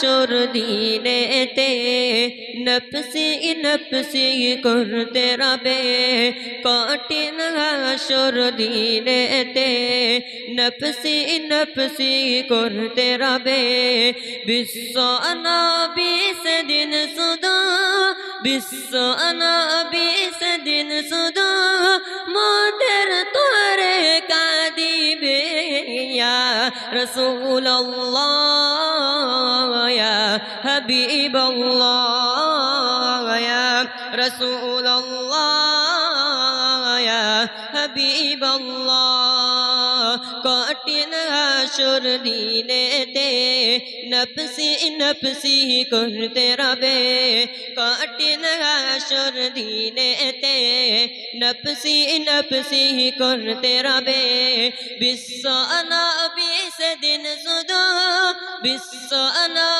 হাসর দিনেতে নফসি নফসি করতে রবে। কঠিন হাসর দিনেতে নফসি নফসি করতে রবে। বিশ্ব নবী সেদিন শুধু, বিশ্ব নবী সেদিন শুধু মোদের তোরে কাঁদিবে। ইয়া রসুল্লাহ ইয়া হাবিবাল্লাহ, ইয়া রসুল্লাহ ইয়া হাবিবাল্লাহ, কঠিন হাসুর দিনেতে নফসি নফসি করতে রবে, কঠিন হাসুর দিনেতে নফসি নফসি করতে রবে, বিশ্ব নবী সেদিন শুধু বিশ্ব নবী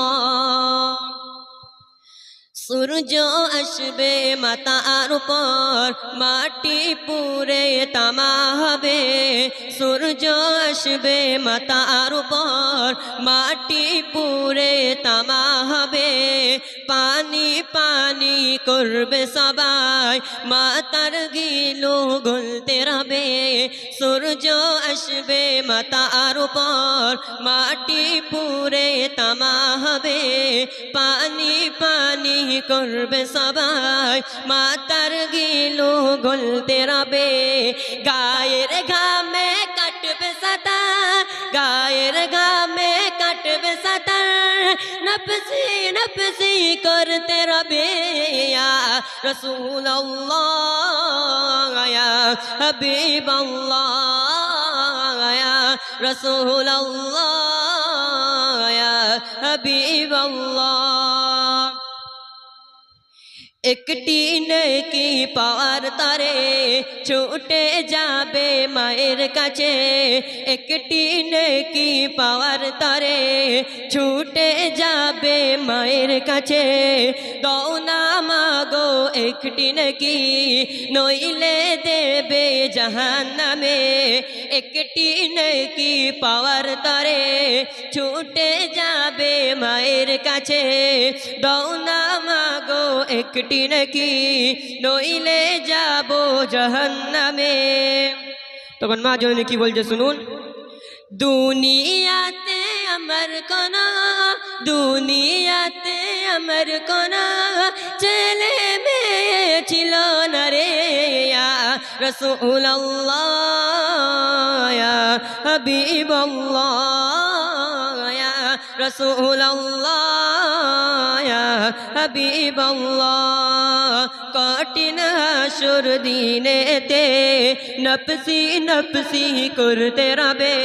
সূর্য আসবে মাতার উপর, মাটি পুরে তামা হবে। সূর্য আসবে মাতার উপর, মাটি পুরে তামা হবে। পানি পানি করবে সবাই, মাতার গিলো গলতে রবে। সূর্য আসবে মাতার উপর, মাটি পুরে তামা হবে। পানি পানি করবে সবাই মাতার গিলো গলতে রবে গায়ের ঘামে কাটবে সাঁতার গায়ের ঘামে কাটবে সাঁতার নফসি নফসি করতে রবে ইয়া রসুল্লাহ ইয়া হাবিবাল্লাহ একটি নেকি পাওয়ার তারে ছুটে যাবে মায়ের কাছে একটি নেকি পাওয়ার তারে ছুটে যাবে মায়ের কাছে দৌ না মাগো একটি নেকি নইলে দেবে জাহান নামে নেকি পাওয়ার তারে ছুটে যাবে মায়ের কাছে দৌনা মাগো একটি নাকি নইলে যাব জাহান্নামে তখন মা জননী কি বলছে শুনুন দুনিয়াতে আমার কোনা দুনিয়াতে আমার কোনা ছেলে মেয়ে ছিল না রে রসুল্লাহ হাবিবাল্লাহ রসুল্লাহ হাবিবাল্লাহ কঠিন হাসুর দিনেতে নফসি নফসি করতে রবে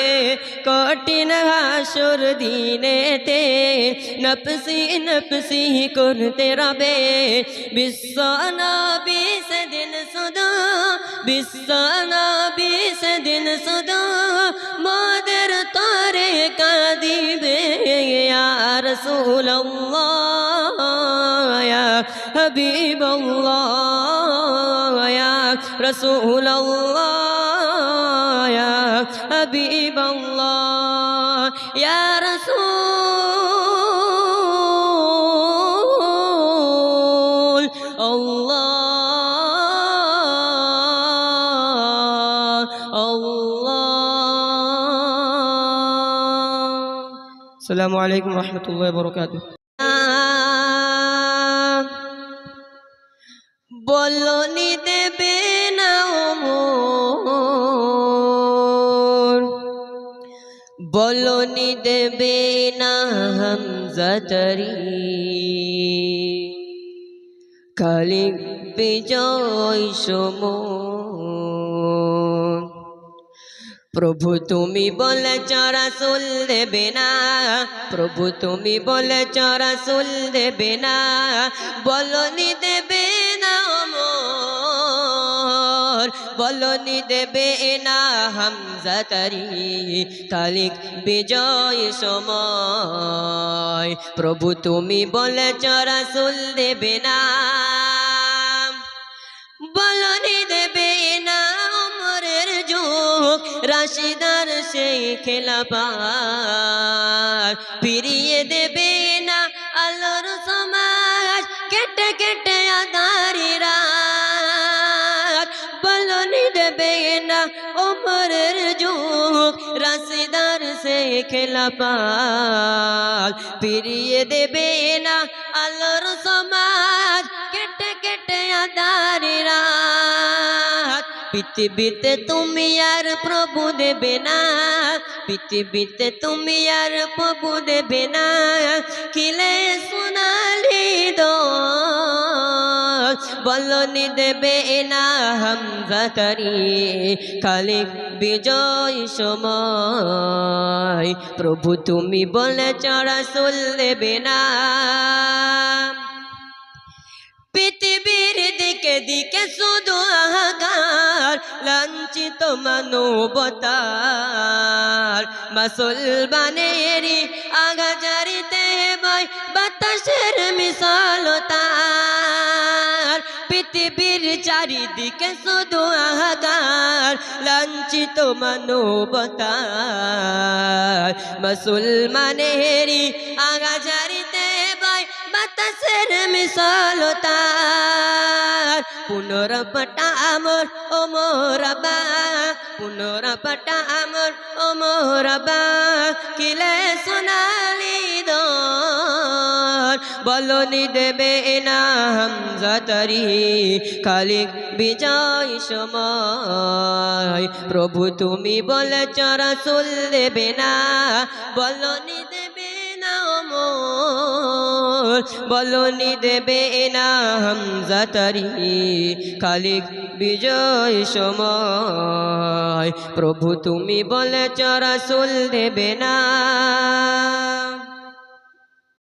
কঠিন হাসুর দিনেতে নফসি নফসি করতে রবে বিশ্ব নবী সেদিন শুধু বিশ্ব নবী সেদিন শুধু মোদের তরে কাঁদিবে ইয়া রাসূলুল্লাহ ইয়া হাবিবাল্লাহ ইয়া রাসূল আসসালামু আলাইকুম রহমতুল্লাহ বরকাতুহ। বলনি দেবে না বলনি দেবে না হামজাতরি কালি বিজয় সমন প্রভু তুমি বলে চরা সুল দেবে না। প্রভু তুমি বলে চরা সুল দেবে না। বলনি দেবে না বলনি দেবে না হামজাতারি কালিক বিজয় সময়। প্রভু তুমি বলেছ রাসুল দেবে না। সেই খেলা পার। ফিরিয়ে দেবে না আলোর সমাজ, কেটে কেটে আধারি রাত বলনি দেবে না ওমরের যুগ, রাশিদার সে খেলা পাল ফিরিয়ে দেবে না আলোর সমাজ, কেটে কেটে আধারি রাত পৃথিবীতে তুমি আর প্রভু দেবে না, পৃথিবীতে তুমি আর প্রভু দেবে না। কিলে সোনালি বলনি দেবে না হামজা করি। খালি বিজয় সময়, প্রভু তুমি বলে চড়া সুল দেবে না। লাঞ্ছিত মানবতার মুসলমানেরই আগাজারিতে বয় বাতাসের মিশালতার। পৃথিবীর চারিদিকে শুধু আহাকার লাঞ্ছিত মানবতার মুসলমানেরই আগাজারিতে বয় বাতাসের মিশালতার। পুনরপটা আমর, ও মোরবা পুনরপটা আমর, ও মোরবা কিলে সোনালি দর বলনি দেবে না হামজাতারি খালিক বিজয় সময়। প্রভু তুমি বলে চরাসুল দেবে না। বলনি দেবে বলনি দেবে না হামজাতারি খালিক বিজয় সময়। প্রভু তুমি বলে চরাসুল দেবে না।